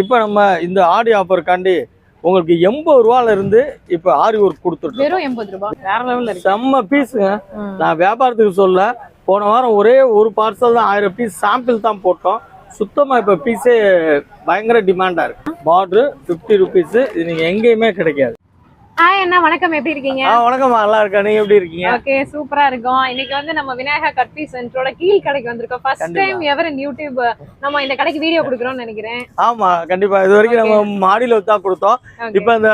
இப்போ நம்ம இந்த ஆடி ஆஃபருக்காண்டி உங்களுக்கு எண்பது ரூபால இருந்து இப்போ ஆரி ஒர்க் கொடுத்துருக்கோம் வெறும் எண்பது ரூபாய் வேற லெவல்ல இருக்கு. செம்ம பீஸுங்க. நான் வியாபாரத்துக்கு சொல்ல போன வாரம் ஒரே ஒரு பார்சல் தான் ஆயிரம் பீஸ் சாம்பிள் தான் போட்டோம். சுத்தமாக இப்போ பீஸே பயங்கர டிமாண்டாக இருக்கு. பார்டரு ஃபிஃப்டி ருபீஸு இது நீங்கள் எங்கேயுமே கிடைக்காது. ஹாய் அண்ணா வணக்கம். எப்படி இருக்கீங்க? ஆ வணக்கம்மா நல்லா இருக்கா நீங்கள் எப்படி இருக்கீங்க? ஓகே சூப்பரா இருக்கும். இன்னைக்கு வந்து நம்ம விநாயகா கட்பி சென்டரோட கீழ் கடைக்கு வந்திருக்கோம். First. Time ever in YouTube நம்ம இந்த கடைக்கு வீடியோ கொடுக்குறோம்னு நினைக்கிறேன். ஆமா கண்டிப்பா. இது வரைக்கும் நம்ம மாடியில தான் கொடுத்தோம். இப்போ இந்த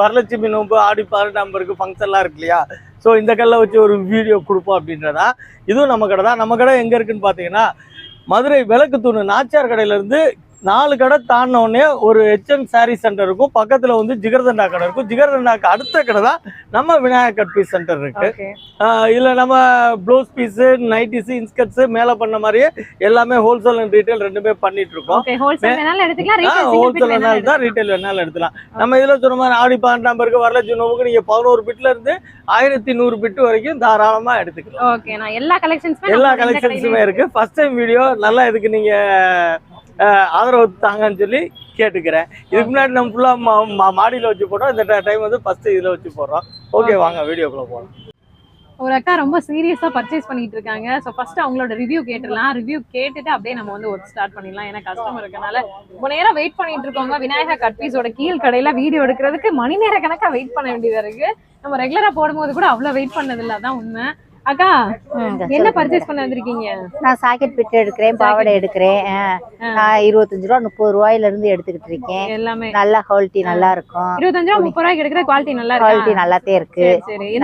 வரலட்சுமி நோம்பு ஆடி பதினெட்டு நம்பருக்கு ஃபங்க்ஷன்லாம் இருக்கு இல்லையா? ஸோ இந்த கல்லை வச்சு ஒரு வீடியோ கொடுப்போம் அப்படின்றதா? இதுவும் நம்ம கடை தான். நம்ம கடை எங்க இருக்குன்னு பாத்தீங்கன்னா மதுரை விளக்கு தூணு நாச்சியார் கடையில இருந்து நாலு கடை தாண்டின உடனே ஒரு ஹெச்எம் சாரி சென்டர் இருக்கும். பக்கத்துல வந்து ஜிகர்தண்டா கடை இருக்கும். ஜிகர்தண்டாக்கு அடுத்த கடை தான் நம்ம விநாயகர் கட் பீஸ் சென்டர் இருக்கு. இதுல நம்ம ப்ளவுஸ் பீஸு நைட்டிஸு இன்ஸ்கர்ட்ஸு மேலே பண்ண மாதிரியே எல்லாமே ஹோல்சேல் அண்ட் ரீட்டைல் ரெண்டுமே பண்ணிட்டு இருக்கோம். ஹோல்சேல் வேணாலும் தான் ரீட்டைல் வேணாலும் எடுத்துலாம் நம்ம இதில் சொன்ன மாதிரி ஆடி பன்னெண்டு நம்பருக்கு வரலட்சுமி நோவுக்கு நீங்கள் பதினோரு பிட்ல இருந்து ஆயிரத்தி நூறு பிட் வரைக்கும் தாராளமா எடுத்துக்கலாம். எல்லா கலெக்ஷன்ஸுமே எல்லா கலெக்ஷன்ஸுமே இருக்கு. ஃபர்ஸ்ட் டைம் வீடியோ நல்லா இதுக்கு நீங்க ஆஹ், ஆதரவு தாங்கன்னு சொல்லி கேட்டுக்கிறேன். இதுக்கு முன்னாடி நம்ம ஃபுல்லாக மாடியில் வச்சு போட்டோம். இந்த டைம் வந்து ஃபர்ஸ்ட் இதில் வச்சு போடுறோம். ஓகே வாங்க வீடியோக்குள்ள போகலாம் ஒரு அக்கா ரொம்ப சீரியஸா பர்ச்சேஸ் பண்ணிட்டு இருக்காங்க. ஸோ ஃபர்ஸ்ட் அவங்களோட ரிவ்யூ கேட்டுடலாம். ரிவ்யூ கேட்டுட்டு அப்படியே நம்ம வந்து ஒர்க் ஸ்டார்ட் பண்ணிடலாம். ஏன்னா கஸ்டமர் இருக்கனால ரொம்ப நேரம் வெயிட் பண்ணிட்டு இருக்கவங்க விநாயகா கட்பீஸோட கீழ் கடையில வீடியோ எடுக்கிறதுக்கு மணி நேர கணக்கா வெயிட் பண்ண வேண்டியதா இருக்கு. நம்ம ரெகுலரா போடும்போது கூட அவ்வளவு வெயிட் பண்ணது இல்ல அதான் உண்மை. அக்கா என்ன பர்ச்சேஸ் பண்ண வந்திருக்கீங்க? நான் சாக்கெட் பிட்டு எடுக்கிறேன் பாவாடை எடுக்கிறேன். நான் இருபத்தஞ்சு ரூபா முப்பது ரூபாயில இருந்து எடுத்துக்கிட்டு இருக்கேன். எல்லாமே. நல்ல குவாலிட்டி நல்லா இருக்கும். இருபத்தஞ்சு ரூபா முப்பது ரூபாய்க்கு எடுக்கிற குவாலிட்டி நல்லா குவாலிட்டி இருக்கா நல்லாத்தே இருக்கு.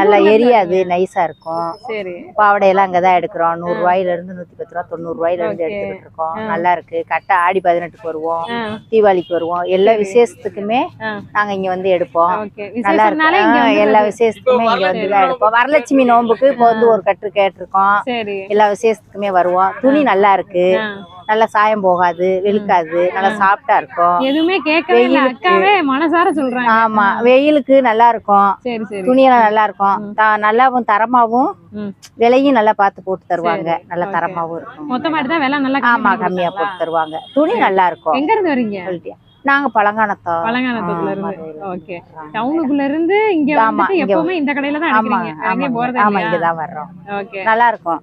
நல்லா எரியாது? நைஸா இருக்கும். சரி. பாவாடை எல்லாம் அங்கதான் எடுக்கிறோம். நூறு ரூபாயில இருந்து நூத்தி பத்து ரூபா தொண்ணூறு ரூபாயில இருந்து. எடுத்துக்கிட்டு இருக்கோம். நல்லா இருக்கு. கரெக்டா ஆடி பதினெட்டுக்கு வருவோம். தீபாவளிக்கு வருவோம். எல்லா. விசேஷத்துக்குமே. நாங்க இங்க வந்து எடுப்போம். நல்லா இருக்கு எல்லா விசேஷத்துக்குமே இங்க வந்து தான் எடுப்போம். வரலட்சுமி நோம்புக்கு இப்போ வந்து ஒரு கட்டு கேட்டிருக்கோம். எல்லா விசேஷத்துக்குமே வருவோம் துணி நல்லா இருக்கு. நல்லா சாயம் போகாது வெளுக்காது நல்லா சாஃப்டா இருக்கும். எதுவுமே கேட்கவே மனசார சொல்றாங்க. ஆமா வெயிலுக்கு நல்லா இருக்கும். துணியெல்லாம் நல்லா இருக்கும். த- நல்லாவும் தரமாவும். விலையும் நல்லா பார்த்து போட்டு தருவாங்க. நல்ல. தரமாவும் இருக்கும். மொத்தமா எடுத்தா விலை நல்லா ஆமா கம்மியா? போட்டு தருவாங்க. துணி நல்லா இருக்கும். எங்க இருந்து வரீங்க. நாங்க பழங்கானத்தோ பழங்கானத்துல இருந்து. ஓகே. டவுனுக்குள்ள இருந்து இங்க வந்துட்டு இங்க எப்பவுமே இந்த கடையில தான் எங்கேயும் ஆமா போறது ஆமா இல்லையா இங்கதான் வர்றோம். ஓகே நல்லா இருக்கும்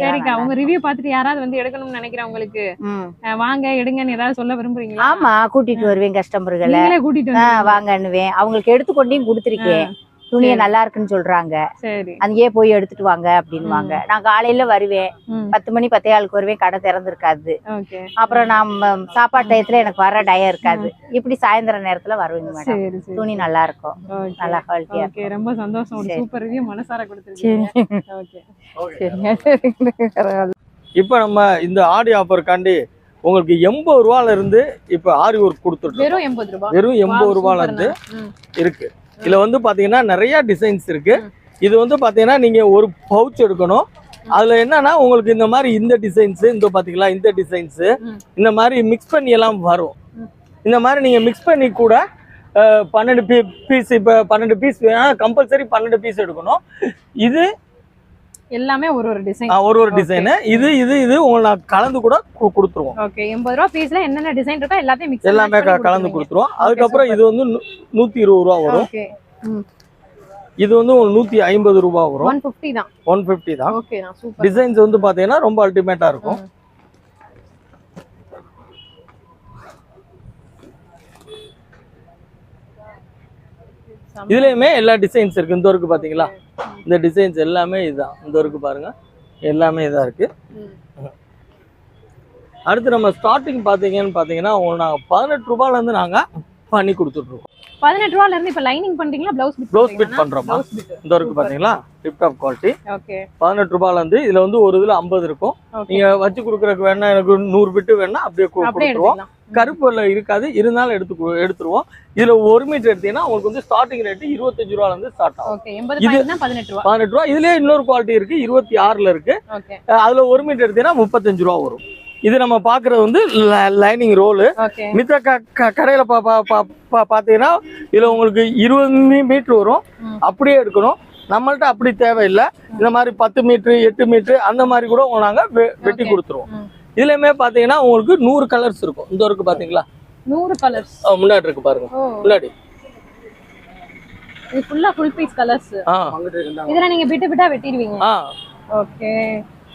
சரிக்கா உங்க ரிவ்யூ பார்த்துட்டு யாராவது வந்து எடுக்கணும்னு நினைக்கிறவங்களுக்கு ம். அஹ், வாங்க எடுங்கன்னு ஏதாவது சொல்ல விரும்புறீங்களா? ஆமா கூட்டிட்டு வருவேன் கஸ்டமர்களை கூட்டிட்டு வாங்கன்னுவேன். அவங்களுக்கு எடுத்து கொண்டையும் கொடுத்துருக்கேன் துணியை. நல்லா இருக்குன்னு சொல்றாங்க. சரி. அங்கேயே போய் எடுத்துட்டு வாங்க அப்படின்வாங்க நான் காலையில வருவேன். பத்து மணி பத்தே ஆளுக்கு வருவேன். கடை திறந்திருக்காது. ஓகே. அப்புறம் நம்ம சாப்பாடு டயத்துல எனக்கு வர டயம் இருக்காது. இப்படி சாயந்தர நேரத்துல வருவேங்க மேடம். துணி நல்லா இருக்கும் நல்லா குவாலிட்டியா ஓகே. ரொம்ப சந்தோஷம். ஒரு சரி. சூப்பர் ரிவ்யூ மனசார கொடுத்துருக்கீங்க. ஓகே. இப்போ நம்ம இந்த ஆடி ஆஃபருக்காண்டி உங்களுக்கு எண்பது ரூபால இருந்து இப்போ ஆரி ஒர்க் கொடுத்துருக்கோம் வெறும் எண்பது ரூபாய் வெறும் எண்பது ரூபால இருந்து. இருக்கு. இதுல வந்து பாத்தீங்கன்னா நிறைய டிசைன்ஸ் இருக்கு. இது வந்து பாத்தீங்கன்னா நீங்க ஒரு பவுச் எடுக்கணும். அதுல என்னன்னா உங்களுக்கு இந்த மாதிரி இந்த டிசைன்ஸ் இந்த பாத்தீங்களா இந்த டிசைன்ஸ். இந்த மாதிரி மிக்ஸ் பண்ணி எல்லாம் வரும். இந்த மாதிரி நீங்க மிக்ஸ் பண்ணி கூட பன்னெண்டு பீ பீஸ் இப்போ பன்னெண்டு பீஸ் கம்பல்சரி பன்னெண்டு பீஸ் எடுக்கணும். இது எல்லாமே ஒரு ஒரு டிசைன் ஒரு ஒரு. டிசைனு இது இது இது உங்களுக்கு நான் கலந்து கூட கொடுத்துருவோம். ஓகே எண்பது ரூபா பீஸ்ல என்னென்ன டிசைன் இருக்கோ எல்லாத்தையும் மிக்ஸ் எல்லாமே கலந்து கொடுத்துருவோம். அதுக்கப்புறம் இது வந்து நூத்தி இருபது ரூபா வரும். இது வந்து உங்களுக்கு நூத்தி ஐம்பது ரூபா வரும். ஒன் ஃபிஃப்டி தான். ஒன் ஃபிஃப்டி தான். ஓகே டிசைன்ஸ் வந்து பாத்தீங்கன்னா ரொம்ப அல்டிமேட்டா இருக்கும். இதுலயுமே எல்லா டிசைன்ஸ் இருக்கு. இந்த இருக்கு பாத்தீங்களா? இந்த டிசைன்ஸ் எல்லாமே இதுதான். இந்த இருக்கு பாருங்க. எல்லாமே இதா இருக்கு. அடுத்து நம்ம ஸ்டார்டிங் பாத்தீங்கன்னு பாத்தீங்கன்னா உங்களுக்கு நாங்க பதினெட்டு ரூபாயில இருந்து நாங்க பண்ணி கொடுத்துட்டு இருக்கோம் பதினெட்டு ரூபால இருந்து இப்ப லைனிங் பண்றீங்களா? பிளவுஸ் பிட் ப்ளவுஸ் பிட் பண்றோமா? இந்த இருக்கு பாத்தீங்களா? டிப் டாப் குவாலிட்டி ஓகே பதினெட்டு ரூபாயில இருந்து இதுல வந்து ஒரு இதுல ஐம்பது இருக்கும். நீங்க வச்சு கொடுக்குறதுக்கு வேணா எனக்கு நூறு பிட்டு வேணா அப்படியே கொடுத்துருவோம். கருப்புல இருக்காது. இருந்தாலும் எடுத்து எடுத்துருவோம். இதுல ஒரு மீட்டர் எடுத்தீங்கன்னா உங்களுக்கு வந்து ஸ்டார்டிங் ரேட் இருபத்தஞ்சு ரூபால இருந்து ஸ்டார்ட் ஆகும். இது- பதினெட்டு ரூபா. இதுலயே இன்னொரு குவாலிட்டி இருக்கு. இருபத்தி ஆறுல இருக்கு. அதுல ஒரு மீட்டர் எடுத்தீங்கன்னா முப்பத்தஞ்சு ரூபா வரும். இது நம்ம பாக்குறது வந்து லைனிங் ரோலு மித்த கடையில பா பா பா- பா- பாத்தீங்கன்னா இதுல உங்களுக்கு இருபது மீட்டர் வரும். அப்படியே எடுக்கணும். நம்மள்ட்ட அப்படி தேவையில்லை. இந்த மாதிரி பத்து மீட்டர் எட்டு மீட்டர் அந்த மாதிரி கூட நாங்க வெட்டி. கொடுத்துருவோம். இதுலயுமே பாத்தீங்கன்னா உங்களுக்கு நூறு கலர்ஸ் இருக்கும். இந்த இருக்கு பாத்தீங்களா? நூறு கலர்ஸ் ஆ, முன்னாடி இருக்கு பாருங்க. முன்னாடி. இது ஃபுல்லா ஃபுல் பீஸ் கலர்ஸ் ஆ. இதுல நீங்க பிட்டு பிட்டா வெட்டிடுவீங்க. ஓகே.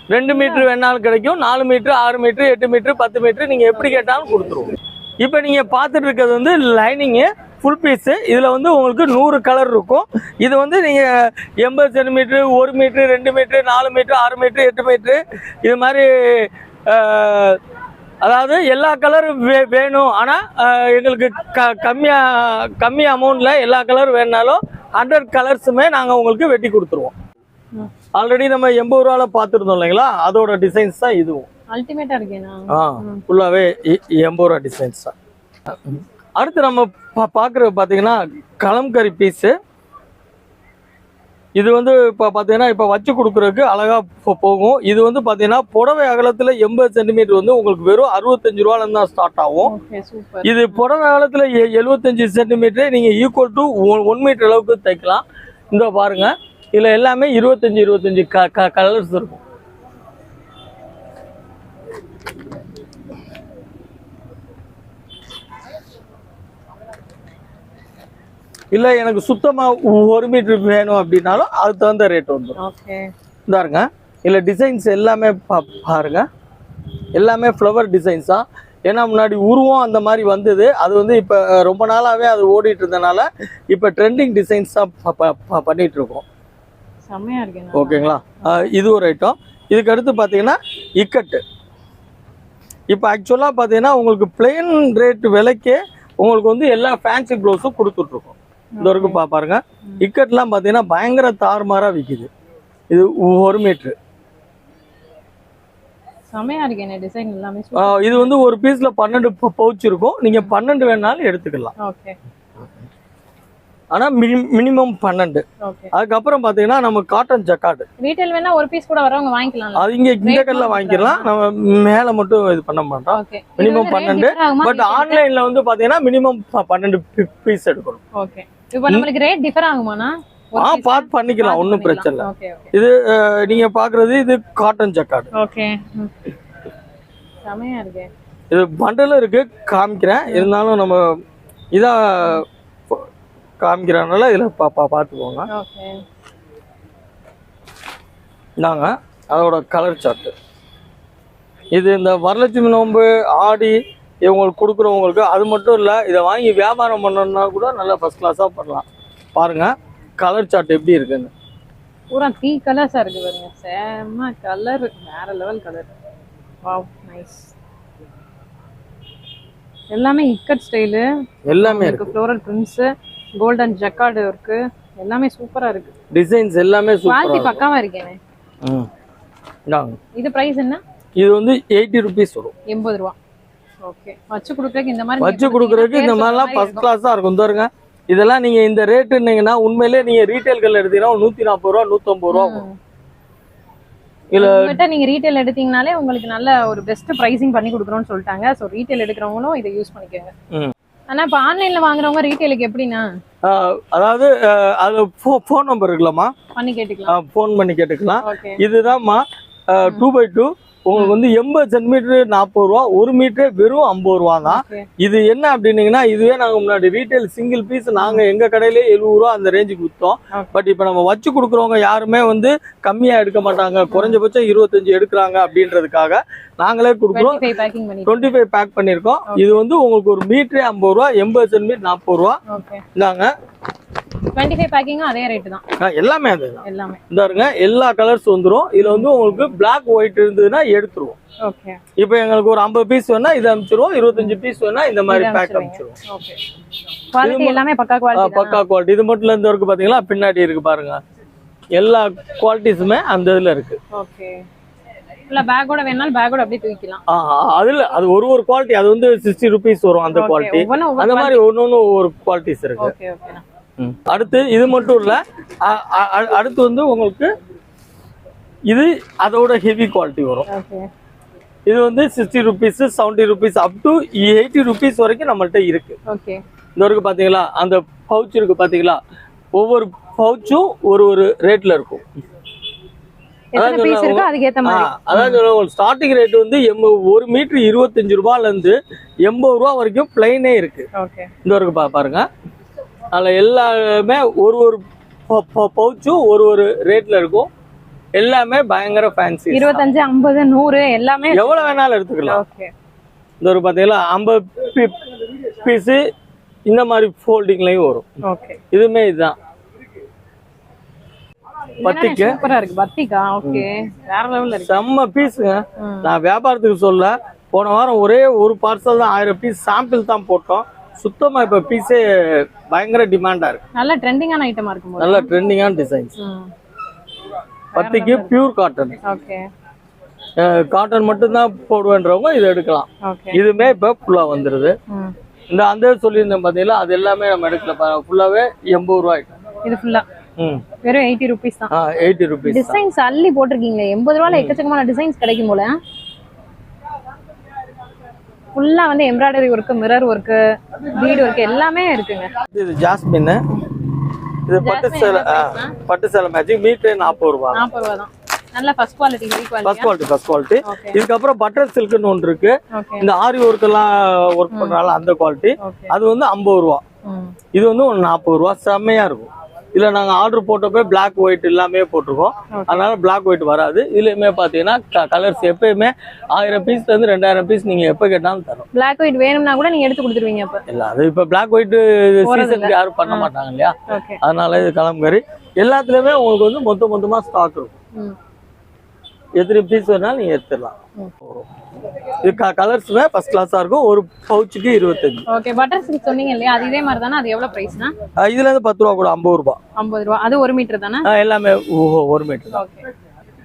ரெண்டு மீட்டர் வேணாலும் கிடைக்கும். நாலு மீட்டர் ஆறு மீட்டர் எட்டு மீட்டர் பத்து மீட்டர் நீங்க எப்படி கேட்டாலும் கொடுத்துருவோம். இப்போ நீங்க பார்த்துட்டு இருக்கிறது வந்து லைனிங்கு ஃபுல் பீஸு இதில் வந்து உங்களுக்கு நூறு கலர் இருக்கும். இது வந்து நீங்கள் எண்பது சென்டிமீட்ரு ஒரு மீட்ரு ரெண்டு மீட்ரு நாலு மீட்ரு ஆறு மீட்ரு எட்டு மீட்ரு இது மாதிரி அதாவது எல்லா கலரும் வே வேணும். ஆனால் எங்களுக்கு க கம்மியாக கம்மி அமௌண்ட்டில் எல்லா கலர் வேணுனாலும் ஹண்ட்ரட் கலர்ஸுமே நாங்கள் உங்களுக்கு வெட்டி கொடுத்துருவோம். ஆல்ரெடி நம்ம எண்பது ரூபால பார்த்துருந்தோம் இல்லைங்களா? அதோட டிசைன்ஸ் தான் இதுவும். அல்டிமேட்டா இருக்கேனா? ஆ ஃபுல்லாகவே எண்பது ரூபா டிசைன்ஸ் தான். அடுத்து நம்ம பார்க்குறது பார்த்தீங்கன்னா கலம்கரி பீஸு இது வந்து இப்போ பார்த்தீங்கன்னா இப்போ வச்சு கொடுக்குறதுக்கு அழகாக போகும். இது வந்து பார்த்தீங்கன்னா புடவை அகலத்தில் எண்பது சென்டிமீட்டர் வந்து உங்களுக்கு வெறும் அறுபத்தஞ்சு ரூபாலேருந்து தான் ஸ்டார்ட் ஆகும். இது புடவை அகலத்தில் எழுபத்தஞ்சு சென்டிமீட்டர் நீங்கள் ஈக்குவல் டு ஒன் மீட்டர் அளவுக்கு தைக்கலாம். இந்த பாருங்க. இதில் எல்லாமே இருபத்தஞ்சு இருபத்தஞ்சு க கலர்ஸ் இருக்கும். இல்லை எனக்கு சுத்தமாக ஒரு மீட்டர் வேணும் அப்படின்னாலும் அதுக்கு தகுந்த ரேட் வந்துடும் ஓகே. இந்தாருங்க. இதில் டிசைன்ஸ் எல்லாமே பா பாருங்க. எல்லாமே ஃப்ளவர் டிசைன்ஸ் தான். ஏன்னா முன்னாடி உருவம் அந்த மாதிரி வந்தது. அது வந்து இப்போ ரொம்ப நாளாகவே அது ஓடிட்டு இருந்தனால இப்போ ட்ரெண்டிங் டிசைன்ஸ் தான் பண்ணிட்டு இருக்கோம் ஓகேங்களா? இது ஒரு ஐட்டம் இதுக்கு அடுத்து பார்த்தீங்கன்னா இக்கட்டு. இப்போ ஆக்சுவலாக பார்த்தீங்கன்னா உங்களுக்கு பிளெயின் ரேட் விலைக்கே உங்களுக்கு வந்து எல்லா ஃபேன்சி ப்ளவுஸும் கொடுத்துட்ருக்கோம் இந்த வரைக்கும் பா பாருங்க. இக்கட்லாம் பார்த்தீங்கன்னா பயங்கர தாறுமாறாக விற்கிது இது ஒரு மீட்ரு எல்லாமே. இது வந்து ஒரு பீஸ்ல பன்னெண்டு பவுச் இருக்கும். நீங்க பன்னெண்டு வேணாலும் எடுத்துக்கலாம். ஆனா மினிமம் பன்னெண்டு. அதுக்கப்புறம் பாத்தீங்கன்னா நம்ம காட்டன் ஜக்காடு ரீட்டைல் வேணா ஒரு பீஸ் கூட வரவங்க வாங்கிக்கலாம். அது இங்க இந்த கல்ல வாங்கிக்கலாம். நம்ம மேல மட்டும் இது பண்ண மாட்டோம். மினிமம் பன்னெண்டு. பட் ஆன்லைன்ல வந்து பாத்தீங்கன்னா மினிமம் பன்னெண்டு பீஸ் எடுக்கணும். ஓகே இப்போ நம்மளுக்கு ரேட் டிஃபர் ஆகுமாண்ணா? ஆ பார்த்து பண்ணிக்கலாம் ஒன்றும் பிரச்சனை இல்லை. இது நீங்க பாக்குறது இது காட்டன் ஜக்காடு ஓகே செமையா இருக்கே. இது பண்டலும் இருக்கு காமிக்கிறேன். இருந்தாலும் நம்ம இதா காமிக்கிறனால இதுல பார்த்துக்கோங்க. இந்தாங்க அதோட கலர் சார்ட்டு இது இந்த வரலட்சுமி நோன்பு ஆடி இவங்களுக்கு கொடுக்குறவங்களுக்கு அது மட்டும் இல்லை இதை வாங்கி வியாபாரம் பண்ணணும்னா கூட நல்லா ஃபர்ஸ்ட் கிளாஸாக பண்ணலாம். பாருங்க கலர் சார்ட் எப்படி இருக்குன்னு. பூரா த்ரீ கலர்ஸா இருக்கு பாருங்க. செம்ம கலர் வேற லெவல் கலர் வாவ் நைஸ் எல்லாமே இக்கட் ஸ்டைலு எல்லாமே இருக்கு. ஃப்ளோரல் பிரிண்ட்ஸ் கோல்டன் ஜக்கார்டு இருக்கு. எல்லாமே சூப்பரா இருக்கு. டிசைன்ஸ் எல்லாமே குவாலிட்டி சூப்பராக பக்காவா இருக்கேனே. இது பிரைஸ் என்ன? இது வந்து எயிட்டி ருபீஸ் வரும். எண்பது ரூபா. வச்சு கொடுக்கறதுக்கு இந்த மாதிரி வச்சு கொடுக்குறதுக்கு இந்த மாதிரிலாம் ஃபர்ஸ்ட் கிளாஸாக இருக்கும். தருங்க இதெல்லாம் நீங்கள் இந்த ரேட்டுன்னீங்கன்னா உண்மையிலே நீங்கள் ரீட்டைல் கல்ல எடுத்தீங்கன்னா நூற்றி நாற்பது ரூபா நூற்றம்பது ரூபா வரும் இல்ல நீங்க ரீட்டைல் எடுத்தீங்கனாலே உங்களுக்கு நல்ல ஒரு பெஸ்ட் பிரைசிங் பண்ணி கொடுக்குறோம்னு சொல்லிட்டாங்க. ஸோ ரீட்டைல் எடுக்கிறவங்களும் இதை யூஸ் பண்ணிக்கோங்க. ஆனா இப்போ ஆன்லைன்ல வாங்குறவங்க ரீட்டைலுக்கு எப்படின்னா அதாவது அது ஃபோன் நம்பர் இருக்குல்லம்மா பண்ணி கேட்டுக்கலாம். ஃபோன் பண்ணி கேட்டுக்கலாம். இதுதான்மா டூ பை டூ உங்களுக்கு வந்து எண்பது சென்டிமீட்டர் நாற்பது ரூபா ஒரு மீட்டர் வெறும் ஐம்பது ரூபா தான். இது என்ன அப்படின்னீங்கன்னா இதுவே நாங்கள் முன்னாடி ரீட்டைல் சிங்கிள் பீஸ் நாங்கள் எங்கள் கடையிலே எழுபது ரூபா அந்த ரேஞ்சுக்கு விற்றோம். பட் இப்போ நம்ம வச்சு கொடுக்குறவங்க யாருமே வந்து கம்மியாக எடுக்க மாட்டாங்க. குறைஞ்சபட்சம் இருபத்தஞ்சு எடுக்கிறாங்க அப்படின்றதுக்காக நாங்களே கொடுக்குறோம். டுவெண்ட்டி ஃபைவ் பேக் பண்ணியிருக்கோம். இது வந்து உங்களுக்கு ஒரு மீட்டரே ஐம்பது ரூபா எண்பது சென்டிமீட்டர் நாற்பது ரூபா. இந்தாங்க. டுவெண்ட்டி ஃபைவ் பேக்கிங்கும் அதே ரேட்டு தான். ஆ, எல்லாமே அது எல்லாமே. இந்தாருங்க எல்லா கலர்ஸ் வந்துரும். இதுல வந்து உங்களுக்கு Black ஒயிட் இருந்ததுன்னா எடுத்துருவோம். ஓகே இப்போ எங்களுக்கு ஒரு ஐம்பது பீஸ் வேணா இதை அனுப்பிச்சிருவோம் இருபத்தஞ்சு பீஸ் வேணா இந்த மாதிரி பேக். அனுப்பிச்சிருவோம். ஓகே குவாலிட்டி எல்லாமே பக்கா குவாலிட்டி பக்கா குவாலிட்டி இது மட்டும் இருந்து இருக்கு பாத்தீங்களா? பின்னாடி இருக்கு பாருங்க. எல்லா குவாலிட்டிஸுமே அந்த இதுல இருக்கு. ஓகே இல்ல பேக்கோட வேணாலும் பேக்கோட அப்படியே தூக்கிக்கலாம். அதுல அது ஒரு ஒரு குவாலிட்டி அது வந்து சிக்ஸ்டி ருபீஸ் வரும் அந்த குவாலிட்டி ஒவ்வொரு அந்த மாதிரி ஒன்னு ஒன்று ஒரு குவாலிட்டிஸ் இருக்கு. அடுத்து இது மட்டும் இல்ல அடுத்து வந்து உங்களுக்கு இது அதோட ஹெவி குவாலிட்டி வரும். இது வந்து sixty rupees seventy rupees up to eighty rupees வரைக்கும் நம்மள்ட்ட இருக்கு. இந்த வரைக்கும் பாத்தீங்களா அந்த பவுச் இருக்கு பாத்தீங்களா ஒவ்வொரு பவுச்சும் ஒரு ஒரு ரேட்ல இருக்கும். அதான் ஸ்டார்டிங் ரேட் வந்து ஒரு மீட்டர் இருபத்தஞ்சு ரூபாயில இருந்து எண்பது ரூபா வரைக்கும் பிளைனே இருக்கு. இந்த இருக்கு பா பாருங்க. அதில் எல்லாமே ஒரு ஒரு பவுச்சும் ஒரு ஒரு ரேட்ல இருக்கும். எல்லாமே பயங்கர ஃபேன்சி இருபத்தஞ்சு ஐம்பது நூறு எல்லாமே எவ்வளவு வேணாலும் எடுத்துக்கலாம். இந்த ஒரு பார்த்தீங்களா ஐம்பது பீஸு இந்த மாதிரி ஃபோல்டிங்லையும் வரும். ஓகே. இதுவுமே இதுதான். பத்திக்கு சூப்பரா இருக்கு. பத்திக்கா ஓகே. வேற லெவல்ல இருக்கு. செம்ம பீஸுங்க. நான் வியாபாரத்துக்கு சொல்ல போன வாரம் ஒரே ஒரு பார்சல் தான் ஆயிரம் பீஸ் சாம்பிள் தான் போட்டோம். சுத்தமா இப்ப பீஸே பயங்கர டிமாண்டா இருக்கு. நல்ல ட்ரெண்டிங்கான ஐட்டமா இருக்கும் போது நல்ல ட்ரெண்டிங்கான டிசைன்ஸ் பத்திக்கு பியூர் காட்டன் ஓகே காட்டன் மட்டும்தான் போடுவேன்றவங்க இதை எடுக்கலாம். இதுமே இப்ப ஃபுல்லா வந்துருது. இந்த அந்த சொல்லியிருந்தேன் பாத்தீங்களா? அது எல்லாமே நம்ம எடுக்கல. ஃபுல்லாவே எண்பது ரூபாய். இது ஃபுல்லா வெறும் எயிட்டி ருபீஸ் தான். எயிட்டி ருபீஸ் டிசைன்ஸ் அள்ளி போட்டிருக்கீங்க எண்பது ரூபால எக்கச்சக்கமான டிசைன்ஸ் கிடைக்கும் போல. ஃபுல்லா வந்து embroidery work mirror work bead work எல்லாமே இருக்குங்க. இது ஜாஸ்மின் இது பட்டு சேலை? பட்டு சேலை மேட்சிங் மீட்டர் நாற்பது ரூபா நாற்பது ரூபா தான் நல்ல first quality first quality first quality இதுக்கப்புறம் பட்டர் சில்க்னு ஒன்று இருக்கு. இந்த ஆரி ஒர்க் எல்லாம் ஒர்க் பண்றால அந்த குவாலிட்டி அது வந்து ஐம்பது ரூபா இது வந்து ஒரு நாற்பது ரூபா செம்மையா இருக்கும். இதுல நாங்க ஆர்டர் போட்டப்போ Black ஒயிட் எல்லாமே போட்டிருக்கோம். அதனால Black ஒயிட் வராது. இதுலயுமே பாத்தீங்கன்னா கலர்ஸ் எப்பயுமே ஆயிரம் பீஸ்ல இருந்து ரெண்டாயிரம் பீஸ் நீங்க எப்ப கேட்டாலும் தரோம். பிளாக் ஒயிட் வேணும்னா கூட நீங்க எடுத்து கொடுத்துருவீங்க அப்ப. இல்ல அது இப்ப Black ஒயிட் சீசனுக்கு யாரும் பண்ண மாட்டாங்க இல்லையா? அதனால இது கலம்கறி எல்லாத்துலயுமே உங்களுக்கு வந்து மொத்த மொத்தமா ஸ்டாக் இருக்கும். எத்தனை பீஸ் வேணாலும் நீங்க எடுத்துடலாம். இது கலர்ஸுமே ஃபர்ஸ்ட் கிளாஸா இருக்கும். ஒரு பவுச்சுக்கு இருபத்தஞ்சு. ஓகே பட்டர் சில்க் சொன்னீங்க இல்லையா? அது இதே மாதிரி தானே அது எவ்வளவு பிரைஸ்னா இதுல இருந்து பத்து ரூபா கூட ஐம்பது ரூபா. ஐம்பது ரூபா. அது ஒரு மீட்டர் தானே? எல்லாமே ஓ- ஒரு மீட்டர்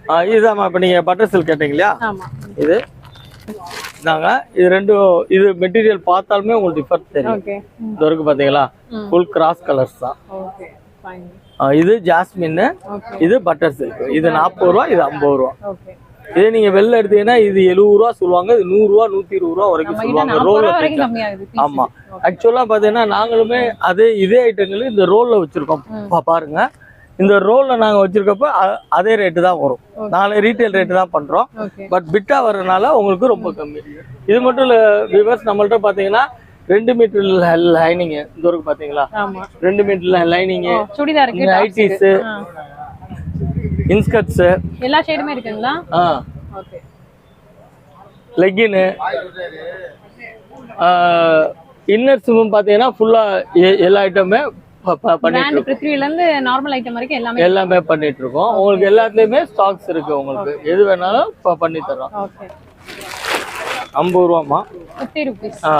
தான். இதுதான் இப்ப நீங்க பட்டர் சில்க் கேட்டீங்க இல்லையா? இது. இதாங்க. இது ரெண்டும் இது மெட்டீரியல் பார்த்தாலுமே உங்களுக்கு டிஃபர் தெரியும். இது பாத்தீங்களா. ஃபுல் கிராஸ் கலர்ஸ் தான். இது ஜாஸ்மின் இது பட்டர் சில்க் இது நாற்பது ரூபா இது ஐம்பது ரூபா. இதே நீங்க வெளில எடுத்தீங்கன்னா இது எழுபது ரூபா சொல்லுவாங்க இது நூறு ரூபா நூத்தி இருபது ரூபா வரைக்கும் சொல்லுவாங்க. ரோல்ல. ஆமா. ஆக்சுவலா பாத்தீங்கன்னா நாங்களுமே அதே இதே ஐட்டங்கள் இந்த ரோல்ல வச்சிருக்கோம். பாருங்க. இந்த ரோல்ல நாங்க வச்சிருக்கப்ப அதே ரேட்டு தான் வரும். நாளை ரீட்டைல் ரேட்டு தான் பண்றோம். பட் பிட்டா வர்றதுனால உங்களுக்கு ரொம்ப கம்மி. இது மட்டும் இல்ல விவர்ஸ் நம்மள்ட்ட பாத்தீங்கன்னா ரெண்டு மீட்டர் லைனிங் இந்த ஊருக்கு பாத்தீங்களா? ரெண்டு மீட்டர் லைனிங் நைட்டிஸ் இருக்கு. ஆ. இன்ஸ்கர்ட்ஸ் எல்லா ஷேடுமே இருக்குங்களா? ஓகே. லெக்கின்னு இன்னர்ஸும் பாத்தீங்கன்னா ஃபுல்லா எல்லா ஐட்டமே பண்ணிட்டு இருக்கோம். நார்மல் ஐட்டம் வரைக்கும் எல்லாமே எல்லாமே பண்ணிட்டு இருக்கோம். உங்களுக்கு எல்லாத்துலயுமே ஸ்டாக்ஸ் இருக்கு உங்களுக்கு. எது வேணாலும் பண்ணி தரோம் ஐம்பது ரூபாமா ஃபிஃப்டி ருபீஸ் ஆ,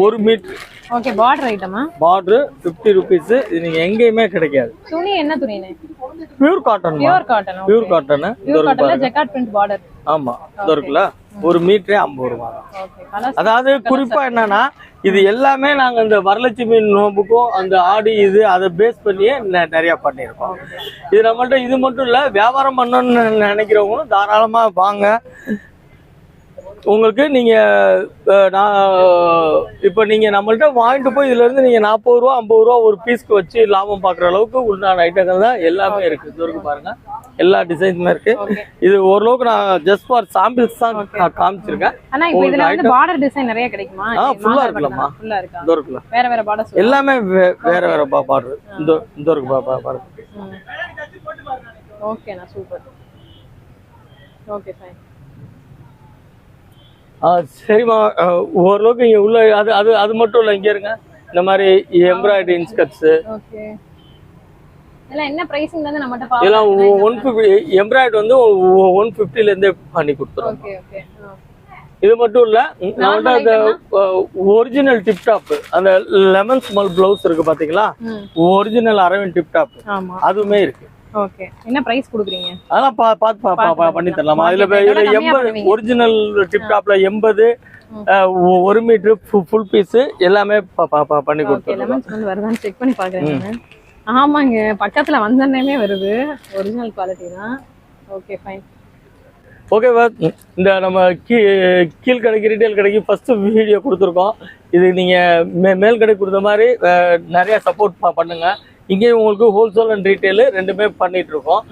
ஒரு மீட்டர் ஓகே பார்டர் ஐட்டமா பார்டர் ஃபிஃப்டி ருபீஸ் இது நீங்க எங்கேயுமே கிடைக்காது. துணி என்ன துணினே pure cotton pure cotton pure cotton pure காட்டன்ல jacquard print border ஆமா இது இருக்குல்ல. ஒரு மீட்டரே ஐம்பது ரூபா. அதாவது குறிப்பா என்னன்னா இது எல்லாமே நாங்க இந்த வரலட்சுமி நோம்புக்கும் அந்த ஆடி இது அதை பேஸ் பண்ணியே நிறைய பண்ணியிருக்கோம். இது நம்மள்ட்ட இது மட்டும் இல்ல வியாபாரம் பண்ணணும்னு நினைக்கிறவங்களும் தாராளமா வாங்க. உங்களுக்கு நீங்க அஹ், நான் இப்ப நீங்க நம்மள்ட்ட வாங்கிட்டு போய் இதுல இருந்து நீங்க நாற்பது ரூபா ஐம்பது ரூபா ஒரு பீஸ்க்கு வச்சு லாபம் பாக்குற அளவுக்கு உண்டான ஐட்டங்கள் தான் எல்லாமே இருக்கு. இது வரைக்கும் பாருங்க. எல்லா டிசைன்ஸுமே இருக்கு. ஓகே இது ஓரளவுக்கு நான் ஜஸ்ட் ஃபார் சாம்பிள்ஸ் தான் நான் காமிச்சிருக்கேன். ஆனா இப்போ இதுல உங்களுக்கு வந்து பார்டர் டிசைன் நிறைய கிடைக்குமா? ஆ, ஆ இருக்குல்லம்மா. ஃபுல்லா இருக்கா? இந்த இருக்குல்ல. வேற வேற பார்டர்ஸ் எல்லாமே வேற வேற பா பாடுறது இந்த இந்த இருக்கு பா பா பாரு ஓகேண்ணா சூப்பர் ஓகே ஃபைன் சரிம்மா. ஓரளவுக்கு இங்க உள்ள அது அது அது மட்டும் இல்ல இங்க இருங்க. இந்த மாதிரி எம்ப்ராய்டரி இன்ஸ்கர்ட்ஸ் ஓகே இதெல்லாம் ஒன் ஃபிஃப்டி எம்ப்ராய்டரி வந்து ஒன் ஃபிஃப்டில இருந்தே பண்ணி கொடுத்துருவோம் ஓகே இது மட்டும் இல்ல நம்மள்ட்ட அந்த ஒரிஜினல் டிப் டாப் அந்த லெமன் ஸ்மால் பிளவுஸ் இருக்கு பாத்தீங்களா? ஒரிஜினல் அரவிந்த் டிப் அதுவுமே இருக்கு. ஓகே என்ன பிரைஸ் கொடுக்குறீங்க? அதெல்லாம் பா பார்த்து பண்ணி தரலாமா? கம்மியா எண்பது. ஒரிஜினல் டிப் டாப்ல எண்பது ஒரு மீட்டர் ஃபுல் பீஸ் எல்லாமே பண்ணி கொடுத்துருவோம் வருதான்னு செக் பண்ணி பாக்குறேன். ஆமாங்க பக்கத்துல வந்தோடனே வருது. ஒரிஜினல் குவாலிட்டி தான். ஓகே ஃபைன் ஓகேவா இந்த நம்ம கீ கீழ் கடைக்கு ரீட்டைல் கடைக்கு ஃபர்ஸ்ட் வீடியோ கொடுத்துருக்கோம். இது நீங்க மே- மேல் கடை கொடுத்த மாதிரி நிறைய சப்போர்ட் பண்ணுங்க. இங்கேயும் உங்களுக்கு ஹோல்சேல் அண்ட் ரீட்டைல் ரெண்டுமே பண்ணிட்டு இருக்கோம்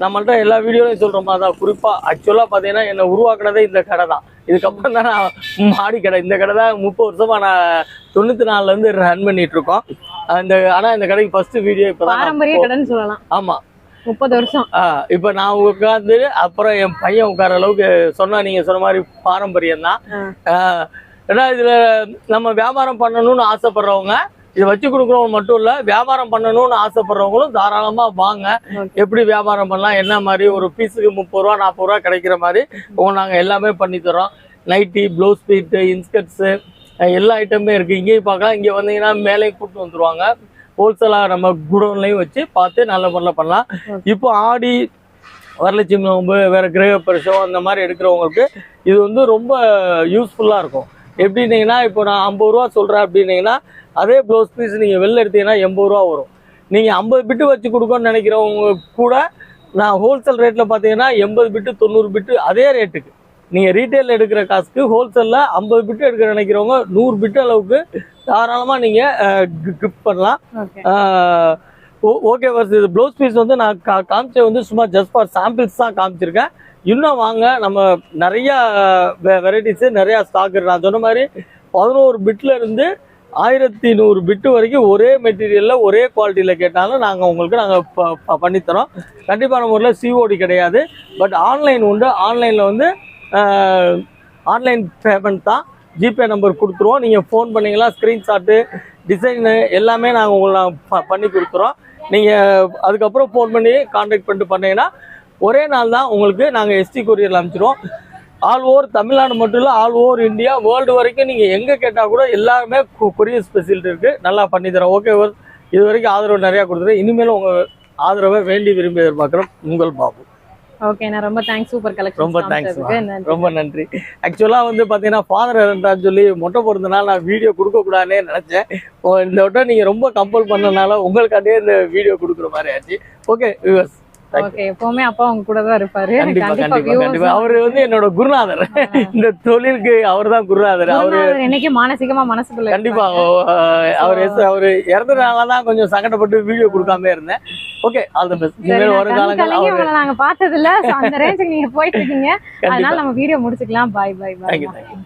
நம்மள்ட்ட எல்லா வீடியோலையும் சொல்ற மாதிரி தான். குறிப்பா ஆக்சுவலா பாத்தீங்கன்னா என்னை உருவாக்குனதே இந்த கடை தான். இதுக்கப்புறம் தான் நான் மாடி கடை. இந்த கடை தான் முப்பது வருஷமா நான் தொண்ணூத்தி நாலுல இருந்து ரன் பண்ணிட்டு இருக்கோம் அந்த ஆனா இந்த கடைக்கு ஃபர்ஸ்ட் வீடியோ இப்பதான் பாரம்பரிய நான் போ- கடைன்னு சொல்லலாம். ஆமா. முப்பது வருஷம். இப்ப நான் உட்காந்து அப்புறம் என் பையன் உட்கார அளவுக்கு சொன்னா நீங்க சொன்ன மாதிரி பாரம்பரியம் தான். ஏன்னா இதுல நம்ம வியாபாரம் பண்ணணும்னு ஆசைப்படுறவங்க இதை வச்சு கொடுக்குறவங்க மட்டும் இல்ல வியாபாரம் பண்ணணும்னு ஆசைப்படுறவங்களும் தாராளமா வாங்க. எப்படி வியாபாரம் பண்ணலாம் என்ன மாதிரி ஒரு பீஸுக்கு முப்பது ரூபா நாற்பது ரூபா கிடைக்கிற மாதிரி உங்க நாங்க எல்லாமே பண்ணி தரோம் நைட்டி ப்ளவுஸ் பீட்டு இன்ஸ்கர்ட்ஸு எல்லா ஐட்டமே இருக்கு. இங்கேயும் பார்க்கலாம். இங்க வந்தீங்கன்னா மேலே கூட்டு வந்துருவாங்க. ஹோல்சேலா நம்ம குடோன்லயும் வச்சு பார்த்து நல்ல முறையில் பண்ணலாம். இப்போ ஆடி வரலட்சுமி நோம்பு வேற கிரக பிரசவம் அந்த மாதிரி எடுக்கிறவங்களுக்கு இது வந்து ரொம்ப யூஸ்ஃபுல்லா இருக்கும். எப்படின்னீங்கன்னா இப்போ நான் ஐம்பது ரூபா சொல்றேன் அப்படின்னீங்கன்னா அதே ப்ளவுஸ் பீஸ் நீங்க வெளில எடுத்தீங்கன்னா எண்பது ரூபா வரும். நீங்க ஐம்பது பிட்டு வச்சு கொடுக்கணும்னு நினைக்கிறவங்க கூட நான் ஹோல்சேல் ரேட்ல பாத்தீங்கன்னா எண்பது பிட்டு தொண்ணூறு பிட்டு அதே ரேட்டுக்கு நீங்க ரீட்டைல் எடுக்கிற காசுக்கு ஹோல்சேல்ல ஐம்பது பிட்டு எடுக்க நினைக்கிறவங்க நூறு பிட்டு அளவுக்கு தாராளமா நீங்க கிஃப்ட் பண்ணலாம். ஓகே ஓகே வர்ஸ் இது ப்ளவுஸ் பீஸ் வந்து நான் கா காமிச்ச வந்து சும்மா ஜஸ்ட் ஃபார் சாம்பிள்ஸ் தான் காமிச்சிருக்கேன். இன்னும் வாங்க நம்ம நிறைய வெரைட்டிஸ் நிறைய ஸ்டாக் இருக்கு. நான் சொன்ன மாதிரி பதினோரு பிட்ல இருந்து ஆயிரத்தி நூறு பிட்டு வரைக்கும் ஒரே மெட்டீரியலில் ஒரே குவாலிட்டியில் கேட்டாலும் நாங்கள் உங்களுக்கு நாங்கள் ப- ப- பண்ணித்தரோம். கண்டிப்பான முறையில் சிஓடி கிடையாது. பட் ஆன்லைன் உண்டு. ஆன்லைனில் வந்து ஆன்லைன் பேமெண்ட் தான். ஜிபே நம்பர் கொடுத்துருவோம். நீங்கள் ஃபோன் பண்ணீங்களா ஸ்க்ரீன்ஷாட்டு டிசைனு எல்லாமே நாங்கள் உங்களை ப- பண்ணி கொடுத்துறோம். நீங்கள் அதுக்கப்புறம் ஃபோன் பண்ணி கான்டாக்ட் பண்ணிட்டு பண்ணீங்கன்னா ஒரே நாள் தான் உங்களுக்கு நாங்கள் எஸ்டி கொரியரில் அனுப்பிச்சிடுவோம் ஆல் ஓவர் தமிழ்நாடு மட்டும் இல்லை ஆல் ஓவர் இந்தியா வேர்ல்டு வரைக்கும் நீங்கள் எங்கே கேட்டால் கூட எல்லாருமே கொரியர் ஸ்பெசிலிட்டி இருக்குது நல்லா பண்ணி தரோம் ஓகே இது வரைக்கும் ஆதரவு நிறையா கொடுத்துருக்கேன். இனிமேலும் உங்கள் ஆதரவை வேண்டி விரும்பி எதிர்பார்க்குறோம். உங்கள் பாபு. ஓகே நான் ரொம்ப தேங்க்ஸ் சூப்பர் கலெக்ஷன் ரொம்ப தேங்க்ஸ் ரொம்ப நன்றி. ஆக்சுவலா வந்து பாத்தீங்கன்னா ஃபாதர் இறந்தான்னு சொல்லி மொட்டை போடுறதுனால நான் வீடியோ கொடுக்க கூடாதுன்னே நினைச்சேன். இந்த வட்டம் நீங்க ரொம்ப கம்பல் பண்ணனால உங்களுக்காண்டியே இந்த வீடியோ கொடுக்குற மாதிரி ஆச்சு. ஓகே வியூவர்ஸ் ஓகே எப்பவுமே அப்பா உங்க கூட தான் இருப்பாரு. கண்டிப்பா அவரு வந்து என்னோட குருநாதர். இந்த தொழிலுக்கு அவர் தான் குருநாதர். அவரு என்னைக்கு மானசீகமா மனசுக்குள்ள கண்டிப்பா. அவர் அவரு இறந்ததுனால தான் கொஞ்சம் சங்கடப்பட்டு வீடியோ கொடுக்காம இருந்தேன். ஓகே ஆல் தி பெஸ்ட் இனிமேல் வரும் காலங்கள் கலங்கி அவர் உங்களை நாங்க பார்த்தது இல்ல அந்த ரேஞ்சுக்கு நீங்க போயிட்டு இருக்கீங்க. அதனால நம்ம வீடியோ முடிச்சுக்கலாம். பாய் பாய் தேங்க்யூ தேங்க்யூ